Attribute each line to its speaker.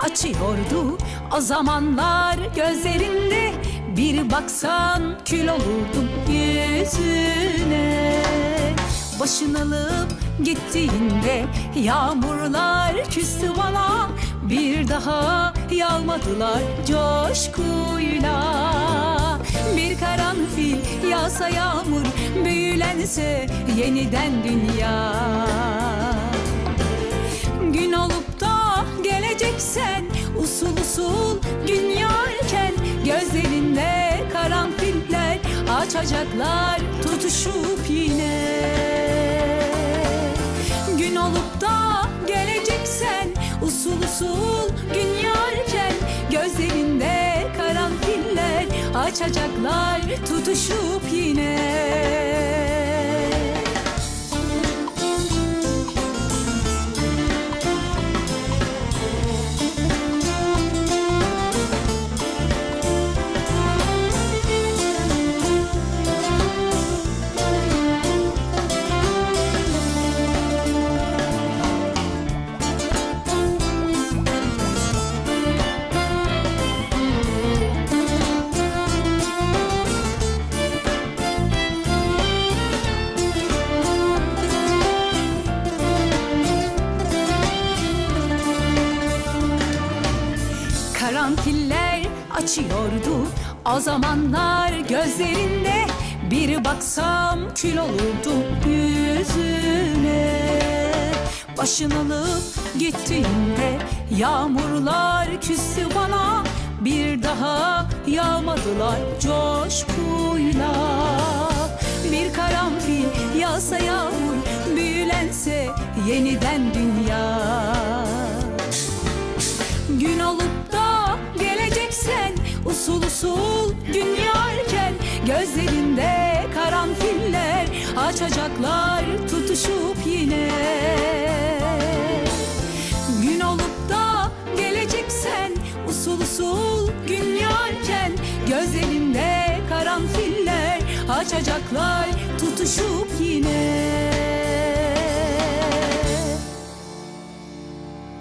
Speaker 1: açıyordu. O zamanlar gözlerinde bir baksan kül olurdum yüzüne. Başın alıp gittiğinde yağmurlar küstü bana. Bir daha yağmadılar coşkuyla. Bir karanfil yağsa yağmur büyülense yeniden dünya açacaklar tutuşup yine. Gün olup da geleceksen usul usul gün yarken Gözlerinde karanfiller açacaklar tutuşup yine Karanfiller açıyordu. O zamanlar gözlerinde Bir baksam kül olurdu yüzüne. Başın alıp gittiğinde yağmurlar küstü bana. Bir daha yağmadılar coşkuyla. Bir karanfil yağsa yağmur büyülense yeniden dünya Gün olup da geleceksen usul usul gün yarken Gözlerinde karanfiller açacaklar tutuşup yine. Gün olup da geleceksen usul usul gün yarken Gözlerinde karanfiller açacaklar tutuşup yine